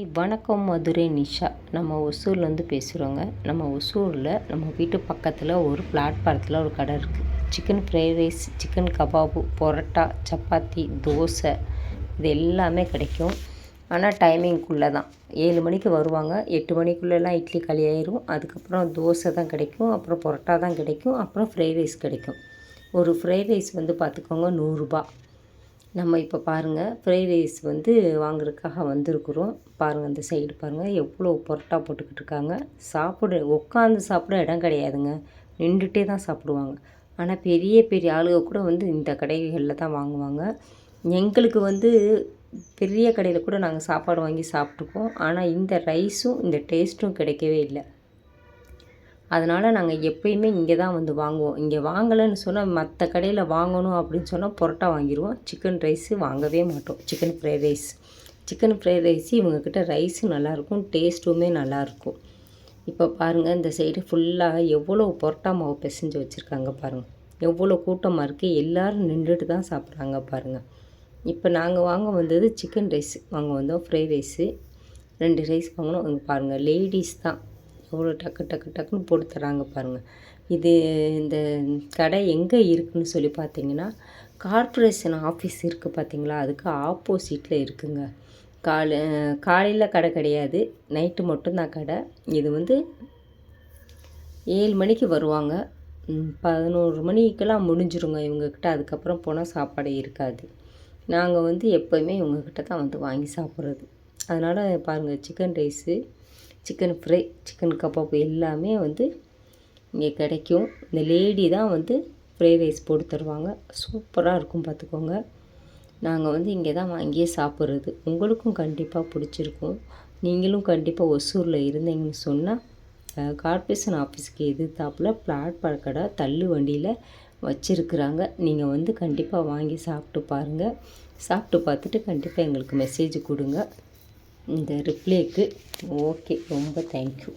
வணக்கம் மதுரை நிஷா. நம்ம ஒசூர்லேருந்து பேசுகிறோங்க நம்ம ஒசூரில் நம்ம வீட்டு பக்கத்தில் ஒரு பிளாட்பாரத்தில் ஒரு கடை இருக்குது சிக்கன் ஃப்ரைட் ரைஸ் சிக்கன் கபாபு பரோட்டா சப்பாத்தி தோசை இது எல்லாமே கிடைக்கும். ஆனால் டைமிங்குள்ளே தான். ஏழு மணிக்கு வருவாங்க. எட்டு மணிக்குள்ளெல்லாம் இட்லி களி ஆயிரும் அதுக்கப்புறம் தோசை தான் கிடைக்கும். அப்புறம் பொரோட்டா தான் கிடைக்கும். அப்புறம் ஃப்ரைட் ரைஸ் கிடைக்கும். ஒரு ஃப்ரைட் ரைஸ் வந்து பார்த்துக்கோங்க நூறுரூபா நம்ம இப்போ பாருங்கள் ஃப்ரைட் ரைஸ் வந்து வாங்குறதுக்காக வந்திருக்குறோம். பாருங்கள் அந்த சைடு பாருங்கள் எவ்வளோ பொரட்டா போட்டுக்கிட்டு இருக்காங்க. சாப்பிட உட்காந்து சாப்பிட இடம் கிடையாதுங்க. நின்றுட்டே தான் சாப்பிடுவாங்க. ஆனால் பெரிய பெரிய ஆளுக கூட வந்து இந்த கடைகளில் தான் வாங்குவாங்க. எங்களுக்கு வந்து பெரிய கடையில் கூட நாங்கள் சாப்பாடு வாங்கி சாப்பிட்டுக்குவோம் ஆனால் இந்த ரைஸும் இந்த டேஸ்ட்டும் கிடைக்கவே இல்லை. அதனால் நாங்கள் எப்பயுமே இங்கே தான் வந்து வாங்குவோம். இங்கே வாங்கலைன்னு சொன்னால் மற்ற கடையில் வாங்கணும் அப்படின்னு சொன்னால் பொரோட்டா வாங்கிடுவோம் சிக்கன் ரைஸு வாங்கவே மாட்டோம். Chicken fried rice chicken fried rice இவங்கக்கிட்ட ரைஸும் நல்லாயிருக்கும் டேஸ்ட்டுமே நல்லாயிருக்கும் இப்போ பாருங்கள் இந்த சைடு ஃபுல்லாக எவ்வளோ பொரோட்டா மாவு பிசைஞ்சு வச்சுருக்காங்க பாருங்கள் எவ்வளோ கூட்டமாக இருக்குது எல்லோரும் நின்றுட்டு தான் சாப்பிட்றாங்க பாருங்கள் இப்போ நாங்கள் வாங்க வந்தது சிக்கன் ரைஸ் வாங்க வந்தோம் ஃப்ரைட் ரைஸு ரெண்டு ரைஸ் வாங்கினோம். அங்கே பாருங்கள் லேடிஸ் தான். எவ்வளோ டக்கு டக்கு டக்குன்னு போட்டு தராங்க பாருங்கள் இது இந்த கடை எங்கே இருக்குதுன்னு சொல்லி பார்த்தீங்கன்னா கார்ப்பரேஷன் ஆஃபீஸ் இருக்குது பார்த்தீங்களா அதுக்கு ஆப்போசிட்டில் இருக்குங்க. காலை காலையில் கடை கிடையாது. நைட்டு மட்டும்தான் கடை. இது வந்து ஏழு மணிக்கு வருவாங்க. பதினோரு மணிக்கெல்லாம் முடிஞ்சிருங்க இவங்கக்கிட்ட அதுக்கப்புறம் போனால் சாப்பாடு இருக்காது. நாங்கள் வந்து எப்போயுமே இவங்கக்கிட்ட தான் வந்து வாங்கி சாப்பிட்றது. அதனால் பாருங்கள் chicken rice chicken fry chicken kebab எல்லாமே வந்து இங்கே கிடைக்கும். இந்த லேடி தான் வந்து ஃப்ரை ரைஸ் போட்டு தருவாங்க. சூப்பராக இருக்கும் பார்த்துக்கோங்க. நாங்கள் வந்து இங்கே தான் வாங்கியே சாப்பிட்றது. உங்களுக்கும் கண்டிப்பாக பிடிச்சிருக்கும். நீங்களும் கண்டிப்பாக ஒசூரில் இருந்தீங்கன்னு சொன்னால் கார்பரேஷன் ஆஃபீஸ்க்கு எதிர்த்தாப்பில் பிளாட் கடை தள்ளு வண்டியில் வச்சுருக்குறாங்க. நீங்கள் வந்து கண்டிப்பாக வாங்கி சாப்பிட்டு பாருங்கள் சாப்பிட்டு பார்த்துட்டு கண்டிப்பாக எங்களுக்கு மெசேஜ் கொடுங்க. இந்த ரிப்ளைக்கு ஓகே ரொம்ப தேங்க்யூ